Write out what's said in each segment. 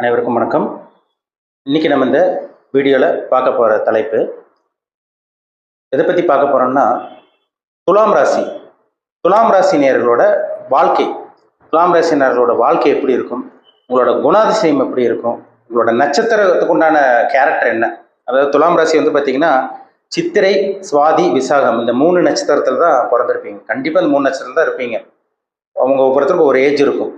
அனைவருக்கும் வணக்கம். இன்னைக்கு நம்ம இந்த வீடியோவில் பார்க்க போகிற தலைப்பு எதை பற்றி பார்க்க போகிறோம்னா துலாம் ராசி. துலாம் ராசி நேர்களோட வாழ்க்கை. துலாம் ராசி நேர்களோட வாழ்க்கை எப்படி இருக்கும்? உங்களோட குணாதிசயம் எப்படி இருக்கும்? உங்களோட நட்சத்திரத்துக்கு உண்டான கேரக்டர் என்ன? அதாவது துலாம் ராசி வந்து பார்த்தீங்கன்னா சித்திரை சுவாதி விசாகம் இந்த மூணு நட்சத்திரத்தில் தான் பிறந்திருப்பீங்க. கண்டிப்பாக இந்த மூணு நட்சத்திரத்தில் தான் இருப்பீங்க. அவங்க ஒவ்வொருத்தருக்கும் ஒரு ஏஜ் இருக்கும்.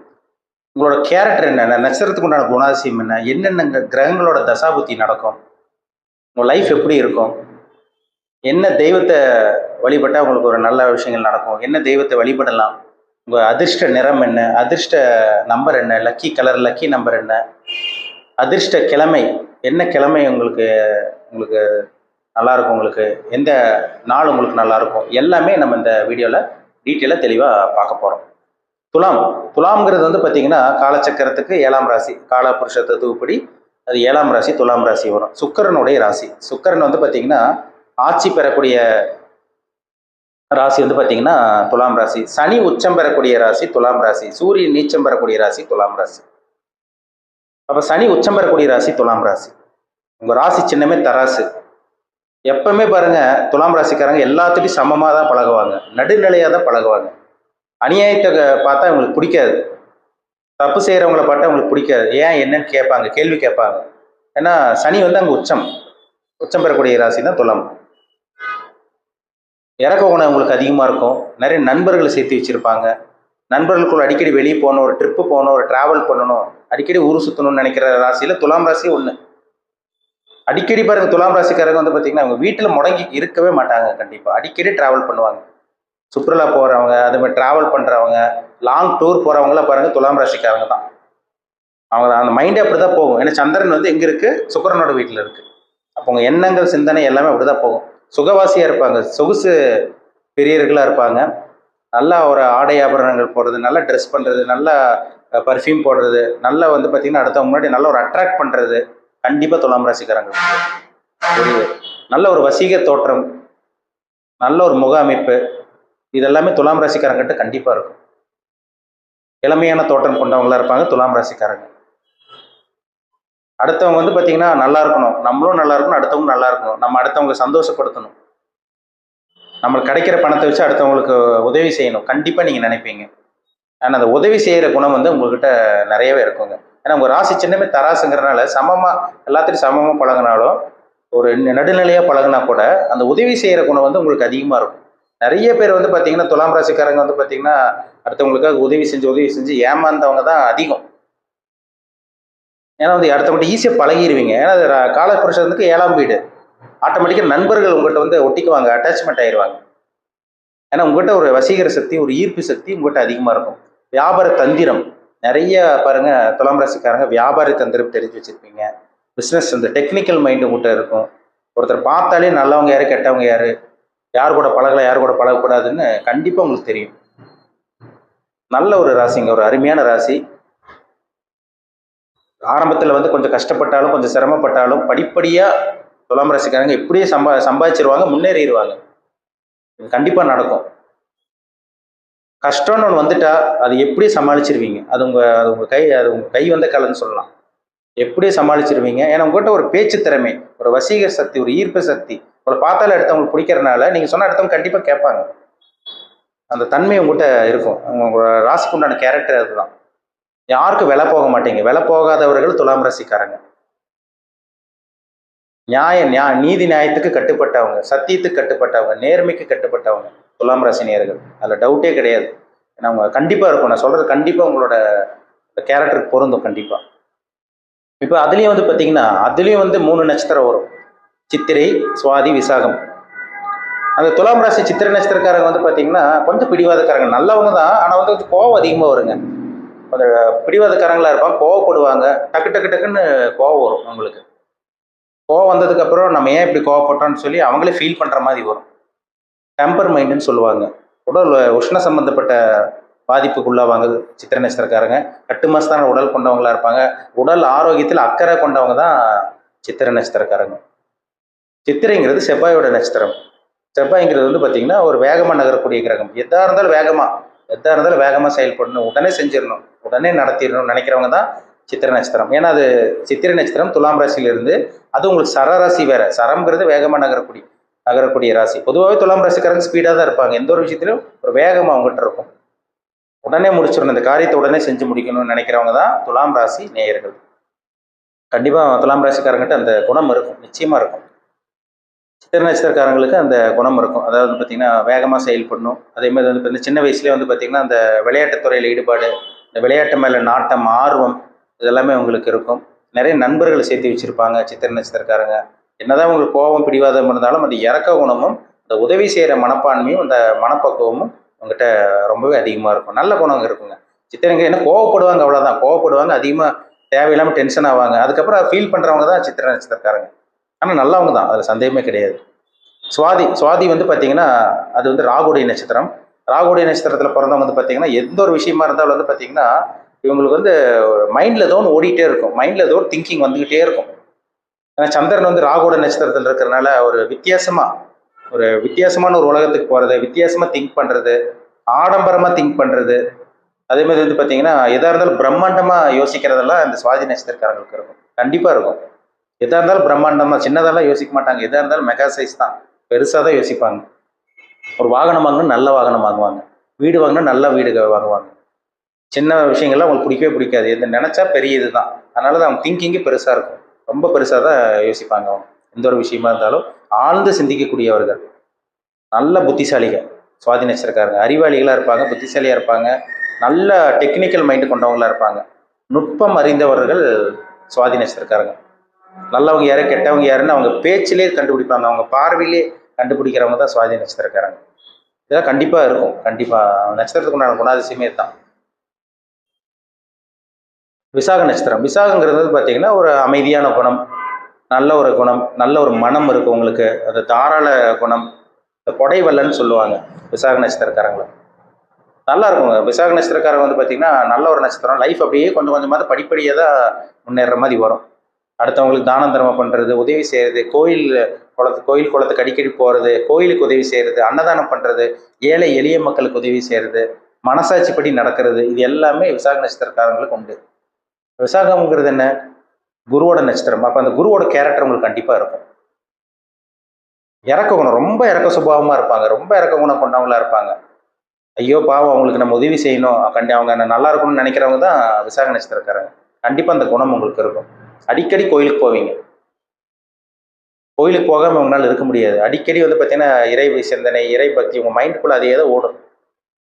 உங்களோட கேரக்டர் என்ன? நட்சத்திரத்துக்கு உண்டான குணாதிசயம் என்ன? என்னென்ன கிரகங்களோட தசாபுத்தி நடக்கும்? உங்கள் லைஃப் எப்படி இருக்கும்? என்ன தெய்வத்தை வழிபட்டால் உங்களுக்கு ஒரு நல்ல விஷயங்கள் நடக்கும்? என்ன தெய்வத்தை வழிபடலாம்? உங்கள் அதிர்ஷ்ட நிறம் என்ன? அதிர்ஷ்ட நம்பர் என்ன? லக்கி கலர் லக்கி நம்பர் என்ன? அதிர்ஷ்ட கிழமை என்ன கிழமை உங்களுக்கு உங்களுக்கு நல்லா இருக்கும் உங்களுக்கு? எந்த நாள் உங்களுக்கு நல்லாயிருக்கும் எல்லாமே நம்ம இந்த வீடியோவில் டீட்டெயிலாக தெளிவாக பார்க்க போகிறோம் துலாம். துலாம்ங்கிறது வந்து பார்த்தீங்கன்னா காலச்சக்கரத்துக்கு ஏழாம் ராசி கால புருஷ தத்துவப்படி அது ஏழாம் ராசி துலாம் ராசி வரும். சுக்கரனுடைய ராசி. சுக்கரன் வந்து பார்த்தீங்கன்னா ஆட்சி பெறக்கூடிய ராசி வந்து பார்த்தீங்கன்னா துலாம் ராசி. சனி உச்சம் பெறக்கூடிய ராசி துலாம் ராசி. சூரியன் நீச்சம் பெறக்கூடிய ராசி துலாம் ராசி. அப்போ சனி உச்சம் பெறக்கூடிய ராசி துலாம் ராசி. உங்கள் ராசி சின்னமே தராசு. எப்பவுமே பாருங்க துலாம் ராசிக்காரங்க எல்லாத்துக்கும் சமமாக தான் பழகுவாங்க. நடுநிலையாக தான் பழகுவாங்க. அநியாயத்தை பார்த்தா அவங்களுக்கு பிடிக்காது. தப்பு செய்கிறவங்கள பார்த்தா அவங்களுக்கு பிடிக்காது. ஏன் என்னன்னு கேட்பாங்க கேள்வி கேட்பாங்க. ஏன்னா சனி வந்து அங்கே உச்சம். உச்சம் பெறக்கூடிய ராசி தான் துலாம். இறக்க உணவு அவங்களுக்கு அதிகமாக இருக்கும். நிறைய நண்பர்களை சேர்த்து வச்சுருப்பாங்க. நண்பர்களுக்குள்ள அடிக்கடி வெளியே போகணும் ஒரு ட்ரிப்பு போகணும் ஒரு ட்ராவல் பண்ணணும். அடிக்கடி ஊர் சுற்றணும்னு நினைக்கிற ராசியில் துலாம் ராசி ஒன்று அடிக்கடி பாருங்க துலாம் ராசிக்காரங்க வந்து பார்த்தீங்கன்னா அவங்க வீட்டில் முடங்கி இருக்கவே மாட்டாங்க கண்டிப்பாக அடிக்கடி ட்ராவல் பண்ணுவாங்க. சுற்றுலா போகிறவங்க அதுமாதிரி ட்ராவல் பண்ணுறவங்க லாங் டூர் போகிறவங்களாம் பாருங்கள் துலாம் ராசிக்காரங்க தான். அவங்க அந்த மைண்டே அப்படி தான் போகும். ஏன்னா சந்திரன் வந்து எங்கே இருக்குது சுக்கரனோட வீட்டில் இருக்குது அப்போ உங்கள் எண்ணங்கள் சிந்தனை எல்லாமே அப்படி தான் போகும். சுகவாசியாக இருப்பாங்க. சொகுசு பெரியர்களாக இருப்பாங்க. நல்லா ஒரு ஆடை ஆபரணங்கள் போடுறது நல்லா ட்ரெஸ் பண்ணுறது நல்லா பர்ஃப்யூம் போடுறது நல்லா வந்து பார்த்திங்கன்னா அடுத்தவங்க முன்னாடி நல்ல ஒரு அட்ராக்ட் பண்ணுறது கண்டிப்பாக துலாம் ராசிக்காரங்க ஒரு நல்ல ஒரு வசீக தோற்றம் நல்ல ஒரு முக அமைப்பு இதெல்லாமே துலாம் ராசிக்காரங்கிட்ட கண்டிப்பாக இருக்கும். இளமையான தோற்றம் கொண்டவங்களா இருப்பாங்க துலாம் ராசிக்காரங்க. அடுத்தவங்க வந்து பார்த்தீங்கன்னா நல்லா இருக்கணும். நம்மளும் நல்லா இருக்கணும் அடுத்தவங்க நல்லா இருக்கணும். நம்ம அடுத்தவங்க சந்தோஷப்படுத்தணும். நம்மளுக்கு கிடைக்கிற பணத்தை வச்சு அடுத்தவங்களுக்கு உதவி செய்யணும். கண்டிப்பாக நீங்கள் நினைப்பீங்க. ஆனால் அந்த உதவி செய்கிற குணம் வந்து உங்ககிட்ட நிறையவே இருக்குங்க. ஏன்னா உங்கள் ராசி சின்னமே தராசுங்கிறனால சமமாக எல்லாத்துலையும் சமமாக பழகினாலும் ஒரு நடுநிலையாக பழகினா கூட அந்த உதவி செய்கிற குணம் வந்து உங்களுக்கு அதிகமாக இருக்கும். நிறைய பேர் வந்து பார்த்தீங்கன்னா துலாம் ராசிக்காரங்க வந்து பார்த்தீங்கன்னா அடுத்தவங்களுக்காக உதவி செஞ்சு உதவி செஞ்சு ஏமாந்தவங்க தான் அதிகம். ஏன்னா வந்து அடுத்தவங்கள்ட்ட ஈஸியாக பழகிடுவீங்க ஏன்னா அது காலப்புருஷத்துக்கு ஏழாம் வீடு. ஆட்டோமேட்டிக்காக நண்பர்கள் உங்கள்கிட்ட வந்து ஒட்டிக்குவாங்க அட்டாச்மெண்ட் ஆயிடுவாங்க ஏன்னா உங்கள்கிட்ட ஒரு வசீகர சக்தி ஒரு ஈர்ப்பு சக்தி உங்கள்கிட்ட அதிகமாக இருக்கும். வியாபார தந்திரம். நிறைய பாருங்க துலாம் ராசிக்காரங்க வியாபார தந்திரம் தெரிஞ்சு வச்சுருப்பீங்க. பிஸ்னஸ் அந்த டெக்னிக்கல் மைண்டு உங்கள்கிட்ட இருக்கும். ஒருத்தர் பார்த்தாலே நல்லவங்க யார் கெட்டவங்க யார்? யார் கூட பழகலாம் யார் கூட பழகக்கூடாதுன்னு கண்டிப்பாக உங்களுக்கு தெரியும். நல்ல ஒரு ராசிங்க ஒரு அருமையான ராசி. ஆரம்பத்தில் வந்து கொஞ்சம் கஷ்டப்பட்டாலும் கொஞ்சம் சிரமப்பட்டாலும் படிப்படியாக துலாம் ராசிக்காரங்க இப்படியே சம்பா சம்பாதிச்சிருவாங்க முன்னேறிடுவாங்க. இது கண்டிப்பாக நடக்கும். கஷ்டம்னு ஒன்று வந்துட்டா அது எப்படி சமாளிச்சிருவீங்க. அது உங்கள் அது உங்கள் கை அது உங்கள் கை வந்த கலன்னு சொல்லலாம். எப்படியே சமாளிச்சிருவீங்க. ஏன்னா உங்கள்கிட்ட ஒரு பேச்சு திறமை ஒரு வசீக சக்தி ஒரு ஈர்ப்பு சக்தி உங்களை பார்த்தாலே அடுத்தவங்களுக்கு பிடிக்கிறனால நீங்கள் சொன்ன அடுத்தவங்க கண்டிப்பாக கேட்பாங்க. அந்த தன்மை உங்கள்கிட்ட இருக்கும். உங்களோட ராசிக்கு உண்டான கேரக்டர் அதுதான். யாருக்கும் விலை போக மாட்டீங்க. விலை போகாதவர்கள் துலாம் ராசிக்காரங்க. நியாய நியா நீதி நியாயத்துக்கு கட்டுப்பட்டவங்க சத்தியத்துக்கு கட்டுப்பட்டவங்க நேர்மைக்கு கட்டுப்பட்டவங்க துலாம் ராசி நேர்கள் அதில் டவுட்டே கிடையாது. ஏன்னா அவங்க கண்டிப்பாக இருக்கும். நான் சொல்கிறது கண்டிப்பாக உங்களோட கேரக்டருக்கு பொருந்தும் கண்டிப்பாக இப்போ அதுலேயும் வந்து பார்த்தீங்கன்னா அதுலேயும் வந்து மூணு நட்சத்திரம் வரும். சித்திரை சுவாதி விசாகம். அந்த துலாம் ராசி சித்திரை நட்சத்திரக்காரங்க வந்து பார்த்தீங்கன்னா கொஞ்சம் பிடிவாதக்காரங்க. நல்லவங்க தான் ஆனால் வந்து கொஞ்சம் கோவம் அதிகமாக வருங்க. கொஞ்சம் பிடிவாதக்காரங்களாக இருப்பாங்க கோவப்படுவாங்க. டக்கு டக்கு டக்குன்னு கோவம் வரும் அவங்களுக்கு. கோவம் வந்ததுக்கப்புறம் நம்ம ஏன் இப்படி கோவப்பட்டோம்னு சொல்லி அவங்களே ஃபீல் பண்ணுற மாதிரி வரும். டெம்பர் மைண்டுன்னு சொல்லுவாங்க. உடல் உஷ்ண சம்மந்தப்பட்ட பாதிப்புக்குள்ளாவாங்க சித்திரை நட்சத்திரக்காரங்க. கட்டுமஸ்தான உடல் கொண்டவங்களா இருப்பாங்க. உடல் ஆரோக்கியத்தில் அக்கறை கொண்டவங்க தான் சித்திரை நட்சத்திரக்காரங்க. சித்திரைங்கிறது செவ்வாயோட நட்சத்திரம். செவ்வாய்ங்கிறது வந்து பார்த்தீங்கன்னா ஒரு வேகமாக நகரக்கூடிய கிரகம். எதாக இருந்தாலும் வேகமாக எதாக இருந்தாலும் வேகமாக செயல்படணும். உடனே செஞ்சிடணும். உடனே நடத்திடணும்னு நினைக்கிறவங்க தான் சித்திரை நட்சத்திரம். ஏன்னா அது சித்திரை நட்சத்திரம் துலாம் ராசியிலிருந்து அது உங்களுக்கு சர ராசி வேற. சரம்ங்கிறது வேகமாக நகரக்கூடிய நகரக்கூடிய ராசி. பொதுவாகவே துலாம் ராசிக்காரங்க ஸ்பீடாக தான் இருப்பாங்க. எந்த ஒரு விஷயத்திலும் ஒரு வேகமாக அவங்ககிட்ட இருக்கும். உடனே முடிச்சிடணும். இந்த காரியத்தை உடனே செஞ்சு முடிக்கணும்னு நினைக்கிறவங்க தான் துலாம் ராசி நேயர்கள். கண்டிப்பாக துலாம் ராசிக்காரங்கிட்ட அந்த குணம் இருக்கும். நிச்சயமாக இருக்கும். சித்திரை அந்த குணம் இருக்கும். அதாவது பார்த்தீங்கன்னா வேகமாக செயல்படணும். அதே மாதிரி வந்து பார்த்தீங்கன்னா சின்ன வயசுலேயே வந்து பார்த்தீங்கன்னா அந்த விளையாட்டுத் துறையில் ஈடுபாடு இந்த விளையாட்டு மேலே நாட்டம் ஆர்வம் இதெல்லாமே உங்களுக்கு இருக்கும். நிறைய நண்பர்களை சேர்த்து வச்சுருப்பாங்க சித்திரை நட்சத்திரக்காரங்க. என்னதான் உங்களுக்கு கோபம் பிடிவாதம் இருந்தாலும் அந்த இறக்க குணமும் அந்த உதவி செய்கிற மனப்பான்மையும் அந்த மனப்பக்குவமும் உங்ககிட்ட ரொம்பவே அதிகமாக இருக்கும். நல்ல குணம் இருக்குங்க. சித்திரங்க என்ன கோவப்படுவாங்க அவ்வளோதான் கோவப்படுவாங்க அதிகமாக தேவையில்லாமல் டென்ஷன் ஆவாங்க. அதுக்கப்புறம் ஃபீல் பண்ணுறவங்க தான் சித்திரை நட்சத்திரக்காரங்க. ஆனால் நல்லவங்க தான். அதில் சந்தேகமே கிடையாது. சுவாதி சுவாதி வந்து பார்த்தீங்கன்னா அது வந்து ராகுடைய நட்சத்திரம். ராகுடைய நட்சத்திரத்தில் பிறந்தவங்க வந்து பார்த்தீங்கன்னா எந்த ஒரு விஷயமா இருந்தாலும் வந்து பார்த்தீங்கன்னா இவங்களுக்கு வந்து மைண்டில் ஏதோ ஒன்று ஓடிட்டே இருக்கும். மைண்டில் ஏதோ ஒரு திங்கிங் வந்துக்கிட்டே இருக்கும். ஏன்னா சந்திரன் வந்து ராகுட நட்சத்திரத்தில் இருக்கிறனால ஒரு வித்தியாசமாக ஒரு வித்தியாசமான ஒரு உலகத்துக்கு போகிறது வித்தியாசமாக திங்க் பண்ணுறது ஆடம்பரமாக திங்க் பண்ணுறது அதே மாதிரி வந்து பார்த்தீங்கன்னா எதாக இருந்தாலும் பிரம்மாண்டமாக யோசிக்கிறதெல்லாம் இந்த சுவாதி நட்சத்திரக்காரங்களுக்கு இருக்கும். கண்டிப்பாக இருக்கும். எதாக இருந்தாலும் பிரம்மாண்டமாக சின்னதெல்லாம் யோசிக்க மாட்டாங்க. எதாக இருந்தாலும் மெகா சைஸ் தான். பெருசாக தான் யோசிப்பாங்க. ஒரு வாகனம் வாங்கணும் நல்ல வாகனம் வாங்குவாங்க. வீடு வாங்கினா நல்ல வீடு வாங்குவாங்க. சின்ன விஷயங்கள்லாம் அவங்களுக்கு பிடிக்கவே பிடிக்காது. எது நினச்சா பெரிய இது தான். அதனால தான் அவங்க திங்கிங்கே பெருசாக இருக்கும். ரொம்ப பெருசாக தான் யோசிப்பாங்க அவங்க. எந்த ஒரு விஷயமா இருந்தாலும் ஆழ்ந்து சிந்திக்கக்கூடியவர்கள். நல்ல புத்திசாலிகள். சுவாதினிச்சிருக்காருங்க அறிவாளிகளாக இருப்பாங்க புத்திசாலியாக இருப்பாங்க. நல்ல டெக்னிக்கல் மைண்டு கொண்டவங்களாக இருப்பாங்க. நுட்பம் அறிந்தவர்கள் சுவாதி நல்லவங்க யாரு கெட்டவங்க யாருன்னு அவங்க பேச்சிலே கண்டுபிடிப்பாங்க. அவங்க பார்வையிலே கண்டுபிடிக்கிறவங்க தான் சுவாதி நட்சத்திரக்காரங்க. இதெல்லாம் கண்டிப்பாக இருக்கும். கண்டிப்பாக நட்சத்திரத்துக்கு உண்டான குணாதிசயமே தான் விசாக நட்சத்திரம். விசாகங்கிறது பார்த்தீங்கன்னா ஒரு அமைதியான குணம் நல்ல ஒரு குணம் நல்ல ஒரு மனம் இருக்கும் உங்களுக்கு. அது தாராள குணம். இந்த கொடைவல்லன்னு சொல்லுவாங்க விசாக நட்சத்திரக்காரங்களை. நல்லா இருக்குங்க. விசாக நட்சத்திரக்காரங்க வந்து பார்த்தீங்கன்னா நல்ல ஒரு நட்சத்திரம். லைஃப் அப்படியே கொஞ்சம் கொஞ்சமாக படிப்படியாக தான் முன்னேற மாதிரி வரும். அடுத்தவங்களுக்கு தானம் தர்மம் பண்ணுறது உதவி செய்கிறது கோயில் குளத்து கோயில் குளத்துக்கு அடிக்கடி போகிறது கோயிலுக்கு உதவி செய்கிறது அன்னதானம் பண்ணுறது ஏழை எளிய மக்களுக்கு உதவி செய்கிறது மனசாட்சிப்படி நடக்கிறது இது எல்லாமே விசாக நட்சத்திரக்காரங்களுக்கு உண்டு. விசாகம்ங்கிறது என்ன? குருவோட நட்சத்திரம். அப்போ அந்த குருவோட கேரக்டர் உங்களுக்கு கண்டிப்பாக இருக்கும். இறக்க குணம் ரொம்ப இறக்க சுபாவமாக இருப்பாங்க. ரொம்ப இறக்க குணம் கொண்டவங்களா இருப்பாங்க. ஐயோ பாவம் அவங்களுக்கு நம்ம உதவி செய்யணும். கண்டி அவங்க நல்லா இருக்கணும்னு நினைக்கிறவங்க தான் விசாக நட்சத்திரக்காரங்க. கண்டிப்பாக அந்த குணம் உங்களுக்கு இருக்கும். அடிக்கடி கோயிலுக்கு போவீங்க. கோயிலுக்கு போகாமல் உங்களால் இருக்க முடியாது. அடிக்கடி வந்து பார்த்தீங்கன்னா இறை சிந்தனை இறை பக்தி உங்கள் மைண்டுக்குள்ளே அதே தான் ஓடும்.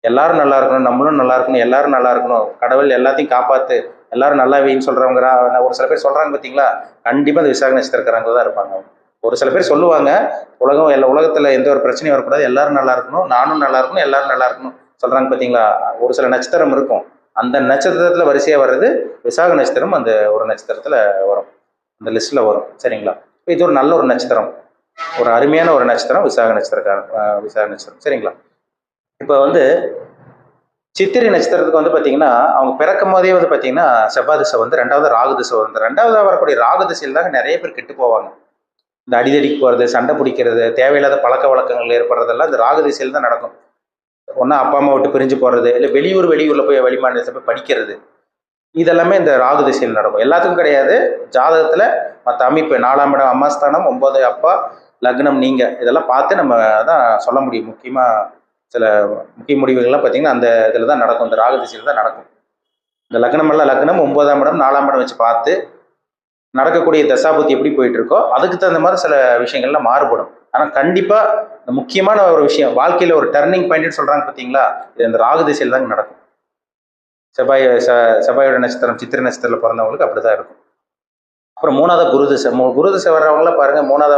எல்லாரும் நல்லா இருக்கணும் நம்மளும் நல்லா இருக்கணும் எல்லாரும் நல்லா இருக்கணும். கடவுள் எல்லாத்தையும் காப்பாற்று எல்லாரும் நல்லா வைன்னு சொல்கிறவங்க ஒரு சில பேர் சொல்கிறாங்க பார்த்தீங்களா கண்டிப்பாக அந்த விசாக நட்சத்திரக்காரங்க தான் இருப்பாங்க. ஒரு சில பேர் சொல்லுவாங்க உலகம் எல்லா உலகத்தில் எந்த ஒரு பிரச்சனையும் வரக்கூடாது. எல்லாரும் நல்லா இருக்கணும் நானும் நல்லா இருக்கணும் எல்லாரும் நல்லா இருக்கணும் சொல்கிறாங்க பார்த்தீங்களா ஒரு சில நட்சத்திரம் இருக்கும். அந்த நட்சத்திரத்தில் வரிசையாக வர்றது விசாக நட்சத்திரம் அந்த ஒரு நட்சத்திரத்தில் வரும். அந்த லிஸ்ட்டில் வரும். சரிங்களா? இப்போ இது ஒரு நல்ல ஒரு நட்சத்திரம். ஒரு அருமையான ஒரு நட்சத்திரம் விசாக நட்சத்திரக்காரன் விசாக நட்சத்திரம். சரிங்களா? இப்போ வந்து சித்திரை நட்சத்திரத்துக்கு வந்து பார்த்தீங்கன்னா அவங்க பிறக்கும் போதே வந்து பார்த்தீங்கன்னா செவ்வாய் திசை வந்து ரெண்டாவது ராகு திசை வந்து ரெண்டாவதாக வரக்கூடிய ராகு திசையில் தாங்க நிறைய பேர் கெட்டு போவாங்க. இந்த அடிதடிக்கு போகிறது சண்டை பிடிக்கிறது தேவையில்லாத பழக்க வழக்கங்கள் ஏற்படுறதெல்லாம் இந்த ராகு திசையில் தான் நடக்கும். ஒன்றா அப்பா அம்மா விட்டு பிரிஞ்சு போகிறது இல்லை வெளியூர் வெளியூரில் போய் வெளிமாநிலத்தில் போய் படிக்கிறது இதெல்லாமே இந்த ராகு திசையில் நடக்கும். எல்லாத்துக்கும் கிடையாது. ஜாதகத்தில் மற்ற அமைப்பு நாலாம் இடம் அம்மாஸ்தானம் ஒம்பது அப்பா லக்னம் நீங்கள் இதெல்லாம் பார்த்து நம்ம தான் சொல்ல முடியும். முக்கியமாக சில முக்கிய முடிவுகள்லாம் பார்த்தீங்கன்னா அந்த இதில் தான் நடக்கும். இந்த ராகு திசையில் தான் நடக்கும். இந்த லக்னம் எல்லாம் லக்னம் ஒன்பதாம் இடம் நாலாம் இடம் வச்சு பார்த்து நடக்கக்கூடிய தசாபுத்தி எப்படி போயிட்டு இருக்கோ அதுக்கு தகுந்த மாதிரி சில விஷயங்கள்லாம் மாறுபடும். ஆனால் கண்டிப்பாக இந்த முக்கியமான ஒரு விஷயம் வாழ்க்கையில் ஒரு டர்னிங் பாயிண்ட்னு சொல்கிறாங்க பார்த்தீங்களா இது இந்த ராகு திசையில் தாங்க நடக்கும். செவ்வாய் செவ்வாயோட நட்சத்திரம் சித்திரை நட்சத்திரத்தில் பிறந்தவங்களுக்கு அப்படி தான் இருக்கும். அப்புறம் மூணாவது குரு திசை. மூ குரு திசை வர்றவங்களாம் பாருங்கள் மூணாவது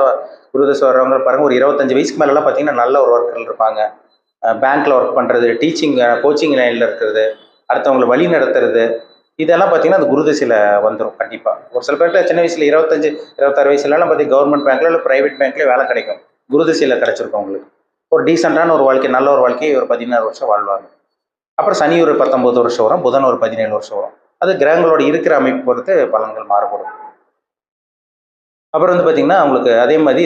குரு திசை வர்றவங்க ஒரு இருபத்தஞ்சு வயசுக்கு மேலெல்லாம் பார்த்தீங்கன்னா நல்ல ஒரு ஒர்க்கர்கள் இருப்பாங்க. பேங்க்கில் ஒர்க் பண்ணுறது டீச்சிங் கோச்சிங் லைனில் இருக்கிறது அடுத்தவங்களை வழி நடத்துறது இதெல்லாம் பார்த்தீங்கன்னா அந்த குருதிசையில் வந்துடும் கண்டிப்பாக ஒரு சில பேருக்கு சின்ன வயசில் இருபத்தஞ்சு இருபத்தாறு வயசுலலாம் பார்த்தீங்கன்னா கவர்மெண்ட் பேங்க்ல இல்லை ப்ரைவேட் பேங்க்லேயே வேலை கிடைக்கும். குருதிசையில் கிடச்சிருக்கும் கிடைச்சிருக்கும் உங்களுக்கு ஒரு டீசெண்டான ஒரு வாழ்க்கை நல்ல ஒரு வாழ்க்கையை ஒரு பதினாறு வருஷம் வாழ்வாங்க. அப்புறம் சனி ஒரு பத்தொம்பது வருஷம் வரும் புதன் ஒரு பதினேழு வருஷம் வரும். அது கிரகங்களோட இருக்கிற அமைப்பு பொறுத்து பலன்கள் மாறுபடும். அப்புறம் வந்து பார்த்தீங்கன்னா உங்களுக்கு அதே மாதிரி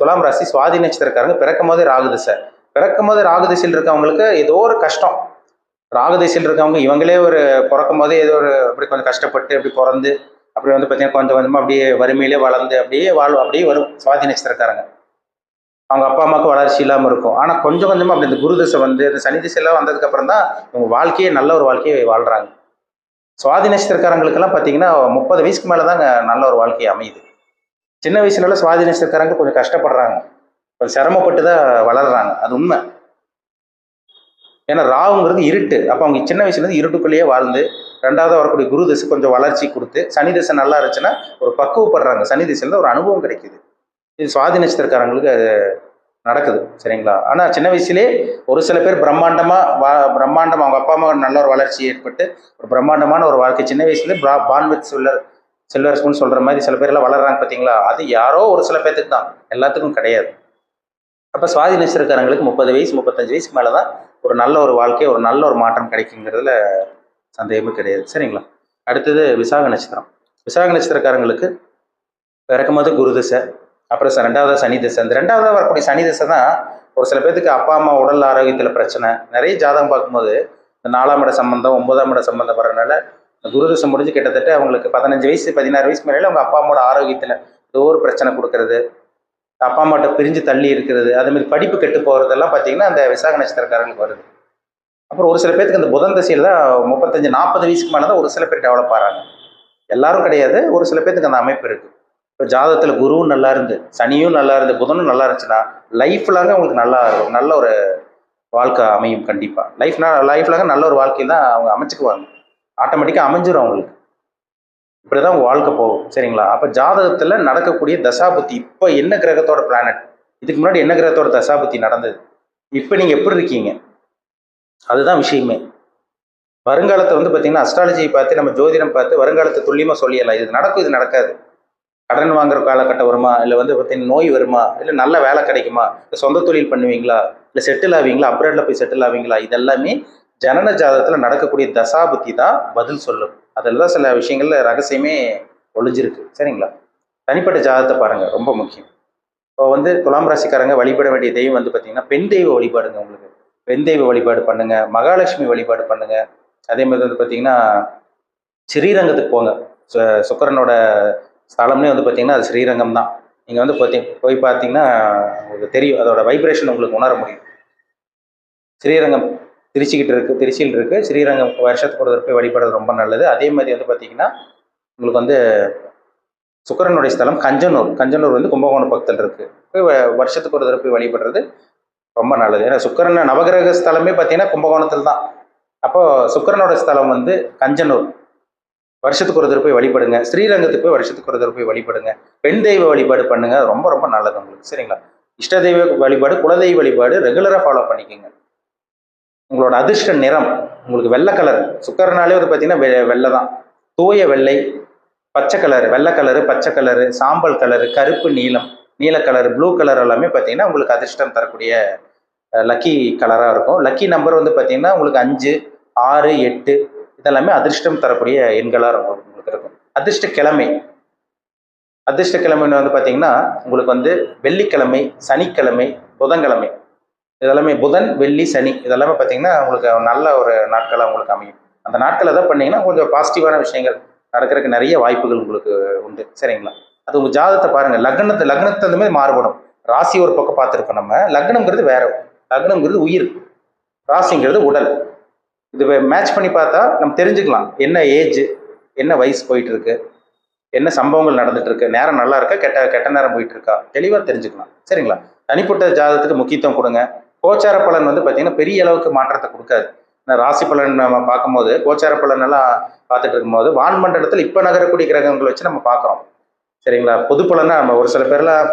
துலாம் ராசி சுவாதி நட்சத்திரக்காரங்க பிறக்கும் போதே ராகு திசை. பிறக்கும் போது ராகு திசையில் இருக்கவங்களுக்கு ஏதோ ஒரு கஷ்டம். ராகதிசையில் இருக்கவங்க இவங்களே ஒரு பிறக்கும் போதே ஏதோ ஒரு அப்படி கொஞ்சம் கஷ்டப்பட்டு அப்படி பிறந்து அப்படி வந்து பார்த்தீங்கன்னா கொஞ்சம் கொஞ்சமாக அப்படியே வறுமையிலே வளர்ந்து அப்படியே வாழ் அப்படியே வரும். சுவாதி நட்சத்திரக்காரங்க. அவங்க அப்பா அம்மாவுக்கு வளர்ச்சி இல்லாமல் இருக்கும். ஆனால் கொஞ்சம் கொஞ்சமாக அப்படி இந்த குரு திசை வந்து இந்த சனி திசையெல்லாம் வந்ததுக்கப்புறம் தான் இவங்க வாழ்க்கையே நல்ல ஒரு வாழ்க்கையை வாழ்கிறாங்க சுவாதி நட்சத்திரக்காரங்களுக்கெல்லாம் பார்த்தீங்கன்னா முப்பது வயசுக்கு மேலே தாங்க நல்ல ஒரு வாழ்க்கை அமையுது. சின்ன வயசுலலாம் சுவாதி நட்சத்திரக்காரங்க கொஞ்சம் கஷ்டப்படுறாங்க. கொஞ்சம் சிரமப்பட்டு தான் வளர்கிறாங்க அது உண்மை. ஏன்னா ராவுங்கிறது இருட்டு. அப்போ அவங்க சின்ன வயசுலேருந்து இருட்டுக்குள்ளேயே வாழ்ந்து ரெண்டாவது வரக்கூடிய குரு திசை கொஞ்சம் வளர்ச்சி கொடுத்து சனி திசை நல்லா இருந்துச்சுன்னா ஒரு பக்குவப்படுறாங்க. சனி திசையில ஒரு அனுபவம் கிடைக்குது. இது சுவாதி நட்சத்திரக்காரங்களுக்கு அது நடக்குது. சரிங்களா? ஆனால் சின்ன வயசுலேயே ஒரு சில பேர் பிரம்மாண்டமாக வா பிரம்மாண்டம் அவங்க அப்பா அம்மா நல்ல ஒரு வளர்ச்சி ஏற்பட்டு ஒரு பிரம்மாண்டமான ஒரு வாழ்க்கை. சின்ன வயசுலேயே பிரா பான் சில்லர் சில்வர் ஸ்பூன் சொல்கிற மாதிரி சில பேர்லாம் வளர்றாங்க பார்த்தீங்களா அது யாரோ ஒரு சில பேர்த்துக்கு தான். எல்லாத்துக்கும் கிடையாது. அப்போ சுவாதி நட்சத்திரக்காரங்களுக்கு முப்பது வயசு முப்பத்தஞ்சு வயசுக்கு மேலே தான் ஒரு நல்ல ஒரு வாழ்க்கை ஒரு நல்ல ஒரு மாற்றம் கிடைக்குங்கிறதுல சந்தேகமே கிடையாது. சரிங்களா? அடுத்தது விசாக நட்சத்திரம். விசாக நட்சத்திரக்காரங்களுக்கு பிறக்கும் போது குரு திசை அப்புறம் ச- ரெண்டாவது சனி திசை. அந்த ரெண்டாவதாக வரக்கூடிய சனி திசை தான் ஒரு சில பேர்த்துக்கு அப்பா அம்மா உடல் ஆரோக்கியத்தில் பிரச்சனை. நிறைய ஜாதகம் பார்க்கும்போது இந்த நாலாம் இட சம்பந்தம் ஒன்பதாம் இட சம்பந்தம் வர்றதுனால குரு திசை முடிஞ்சு கிட்டத்தட்ட அவங்களுக்கு பதினஞ்சு வயசு பதினாறு வயசு மேலே அவங்க அப்பா அம்மாவோட ஆரோக்கியத்தில் ஏதோ ஒரு பிரச்சனை கொடுக்கறது. அப்பா அம்மாட்ட பிரிஞ்சு தள்ளி இருக்கிறது அதே படிப்பு கெட்டு போகிறதெல்லாம் பார்த்தீங்கன்னா அந்த விசாக நட்சத்திரக்காரங்களுக்கு வருது. அப்புறம் ஒரு சில பேர்த்துக்கு அந்த புதன் தசையில் தான் முப்பத்தஞ்சு நாற்பது வயசுக்கு மேலே தான் ஒரு சில பேர் டெவலப் ஆகிறாங்க எல்லாரும் கிடையாது ஒரு சில பேர்த்துக்கு அந்த அமைப்பு இருக்குது இப்போ ஜாதகத்தில் குருவும் நல்லா இருந்து சனியும் நல்லா இருந்து புதனும் நல்லா இருந்துச்சுன்னா லைஃப் லாங்க அவங்களுக்கு நல்லா இருக்கும் நல்ல ஒரு வாழ்க்கை அமையும் கண்டிப்பாக லைஃப்னா லைஃப் லாங்க நல்ல ஒரு வாழ்க்கையில் தான் அவங்க அமைச்சுக்குவாங்க. ஆட்டோமேட்டிக்காக அமைஞ்சிரும் அவங்களுக்கு. இப்படி தான் வாழ்க்கை போகும் சரிங்களா? அப்போ ஜாதகத்தில் நடக்கக்கூடிய தசாபுத்தி இப்போ என்ன கிரகத்தோட பிளானட் இதுக்கு முன்னாடி என்ன கிரகத்தோட தசாபுத்தி நடந்தது? இப்போ நீங்கள் எப்படி இருக்கீங்க? அதுதான் விஷயமே. வருங்காலத்தை வந்து பார்த்தீங்கன்னா அஸ்ட்ராலஜியை பார்த்து நம்ம ஜோதிடம் பார்த்து வருங்காலத்தை துல்லியமாக சொல்லிடலாம். இது நடக்கும் இது நடக்காது. கடன் வாங்குற காலகட்டம் வருமா? இல்லை வந்து பார்த்தீங்கன்னா நோய் வருமா? இல்லை நல்ல வேலை கிடைக்குமா? இல்லை சொந்த தொழில் பண்ணுவீங்களா? இல்லை செட்டில் ஆவீங்களா? அப்ராட்ல போய் செட்டில் ஆவீங்களா? இதெல்லாமே ஜனன ஜாதகத்தில் நடக்கக்கூடிய தசாபுத்தி தான் பதில் சொல்லும். அதில் தான் சில விஷயங்களில் ரகசியமே ஒழிஞ்சிருக்கு. சரிங்களா? தனிப்பட்ட ஜாதகத்தை பாருங்கள் ரொம்ப முக்கியம். இப்போ வந்து துலாம் ராசிக்காரங்க வழிபட வேண்டிய தெய்வம் வந்து பார்த்தீங்கன்னா பெண் தெய்வ வழிபாடுங்க உங்களுக்கு. பெண் தெய்வ வழிபாடு பண்ணுங்கள் மகாலட்சுமி வழிபாடு பண்ணுங்கள் அதே மாதிரி வந்து பார்த்தீங்கன்னா ஸ்ரீரங்கத்துக்கு போங்க. சு- ஸ்தலம்னே வந்து பார்த்தீங்கன்னா அது ஸ்ரீரங்கம் தான். நீங்கள் வந்து பார்த்தீங்க போய் பார்த்தீங்கன்னா உங்களுக்கு தெரியும். அதோட வைப்ரேஷன் உங்களுக்கு உணர முடியும். ஸ்ரீரங்கம் திருச்சிக்கிட்டு இருக்குது திருச்சியில் இருக்குது ஸ்ரீரங்கம் வருஷத்துக்கு ஒரு தடவை போய் வழிபடுறது ரொம்ப நல்லது. அதே மாதிரி வந்து பார்த்தீங்கன்னா உங்களுக்கு வந்து சுக்கிரனுடைய ஸ்தலம் கஞ்சனூர். கஞ்சனூர் வந்து கும்பகோணம் பக்கத்தில் இருக்குது போய் வ- வருஷத்துக்கு ஒரு தடவை போய் வழிபடுறது ரொம்ப நல்லது. ஏன்னா சுக்கிரன் நவகிரக ஸ்தலமே பார்த்தீங்கன்னா கும்பகோணத்தில் தான். அப்போது சுக்கரனோட ஸ்தலம் வந்து கஞ்சனூர். வருஷத்துக்கு ஒரு தடவை போய் வழிபடுங்க. ஸ்ரீரங்கத்துக்கு போய் வருஷத்துக்கு ஒரு தடவை போய் வழிபடுங்க. பெண் தெய்வ வழிபாடு பண்ணுங்க. ரொம்ப ரொம்ப நல்லது உங்களுக்கு. சரிங்களா? இஷ்ட தெய்வ வழிபாடு குலதெய்வ வழிபாடு ரெகுலராக ஃபாலோ பண்ணிக்கோங்க. உங்களோட அதிர்ஷ்ட நிறம் உங்களுக்கு வெள்ளை கலர் சுக்கரனாலே வந்து பார்த்தீங்கன்னா வெ வெள்ளை தான் தூய வெள்ளை பச்சை கலர் வெள்ளை கலரு பச்சை கலரு சாம்பல் கலரு கருப்பு நீலம் நீல கலர் ப்ளூ கலர் எல்லாமே பார்த்தீங்கன்னா உங்களுக்கு அதிர்ஷ்டம் தரக்கூடிய லக்கி கலராக இருக்கும். லக்கி நம்பர் வந்து பார்த்தீங்கன்னா உங்களுக்கு அஞ்சு ஆறு எட்டு இதெல்லாமே அதிர்ஷ்டம் தரக்கூடிய எண்களாக இருக்கும் உங்களுக்கு இருக்கும். அதிர்ஷ்ட கிழமை. அதிர்ஷ்ட கிழமைன்னு வந்து பார்த்தீங்கன்னா உங்களுக்கு வந்து வெள்ளிக்கிழமை சனிக்கிழமை புதன்கிழமை. இதெல்லாமே புதன் வெள்ளி சனி இதெல்லாமே பார்த்தீங்கன்னா உங்களுக்கு நல்ல ஒரு நாட்களாக உங்களுக்கு அமையும். அந்த நாட்களில் தான் பண்ணிங்கன்னா கொஞ்சம் பாசிட்டிவான விஷயங்கள் நடக்கிறதுக்கு நிறைய வாய்ப்புகள் உங்களுக்கு உண்டு. சரிங்களா? அது உங்கள் ஜாதகத்தை பாருங்கள் லக்னத்தை லக்னத்தை அந்த மாதிரி மாறுபடும். ராசி ஒரு பக்கம் பார்த்துருக்கோம் நம்ம. லக்னங்கிறது வேற. லக்னங்கிறது உயிர். ராசிங்கிறது உடல். இது மேட்ச் பண்ணி பார்த்தா நம்ம தெரிஞ்சுக்கலாம். என்ன ஏஜ் என்ன வயசு போயிட்டு இருக்கு என்ன சம்பவங்கள் நடந்துட்டு இருக்கு நேரம் நல்லா இருக்கா கெட்ட கெட்ட நேரம் போயிட்டு இருக்கா தெளிவாக தெரிஞ்சுக்கலாம். சரிங்களா? தனிப்பட்ட ஜாதகத்துக்கு முக்கியத்துவம் கொடுங்க. கோச்சார பலன் வந்து பார்த்தீங்கன்னா பெரிய அளவுக்கு மாற்றத்தை கொடுக்காது. இந்த ராசி பலன் நம்ம பார்க்கும்போது கோச்சார பலன் எல்லாம் பார்த்துட்டு இருக்கும்போது வான்மண்டலத்தில் இப்போ நகரக்கூடிய கிரகங்களை வச்சு நம்ம பார்க்குறோம். சரிங்களா? பொது பலனா நம்ம ஒரு சில பேர்லாம்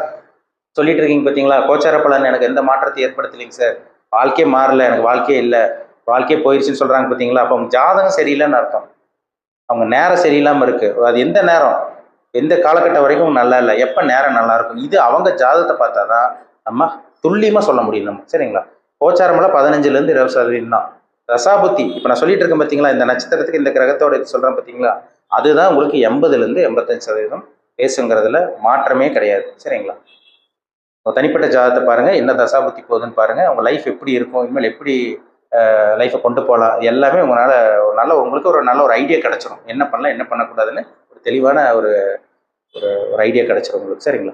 சொல்லிட்டு இருக்கீங்க பார்த்தீங்களா கோச்சார பலன் எனக்கு எந்த மாற்றத்தை ஏற்படுத்தலைங்க சார்? வாழ்க்கையே மாறல எனக்கு வாழ்க்கையே இல்லை. வாழ்க்கையே போயிடுச்சுன்னு சொல்கிறாங்க பார்த்தீங்களா அப்போ அவங்க ஜாதகம் சரியில்லைன்னு அர்த்தம். அவங்க நேரம் சரியில்லாமல் இருக்குது அது எந்த நேரம்? எந்த காலகட்டம் வரைக்கும் நல்லா இல்லை. எப்போ நேரம் நல்லா இருக்கும்? இது அவங்க ஜாதகத்தை பார்த்தா தான் நம்ம துல்லியமாக சொல்ல முடியும் நம்ம. சரிங்களா? கோச்சாரமெல்லாம் பதினஞ்சுலேருந்து இருபது சதவீதம் தான். தசாபுத்தி. இப்போ நான் சொல்லிட்டு இருக்கேன் பார்த்தீங்களா இந்த நட்சத்திரத்துக்கு இந்த கிரகத்தோட இது சொல்கிறேன் பார்த்தீங்களா அதுதான் உங்களுக்கு எண்பதுலேருந்து எண்பத்தஞ்சு சதவீதம் பேசுங்கிறதுல மாற்றமே கிடையாது. சரிங்களா? உங்கள் தனிப்பட்ட ஜாதகத்தை பாருங்கள் என்ன தசாபுத்தி போகுதுன்னு பாருங்கள் உங்கள் லைஃப் எப்படி இருக்கும்? இனிமேல் எப்படி லைஃப்பை கொண்டு போகலாம் எல்லாமே உங்களால் ஒரு நல்ல உங்களுக்கு ஒரு நல்ல ஒரு ஐடியா கிடச்சிரும். என்ன பண்ணலாம் என்ன பண்ணக்கூடாதுன்னு ஒரு தெளிவான ஒரு ஒரு ஒரு ஐடியா கிடச்சிரும் உங்களுக்கு. சரிங்களா?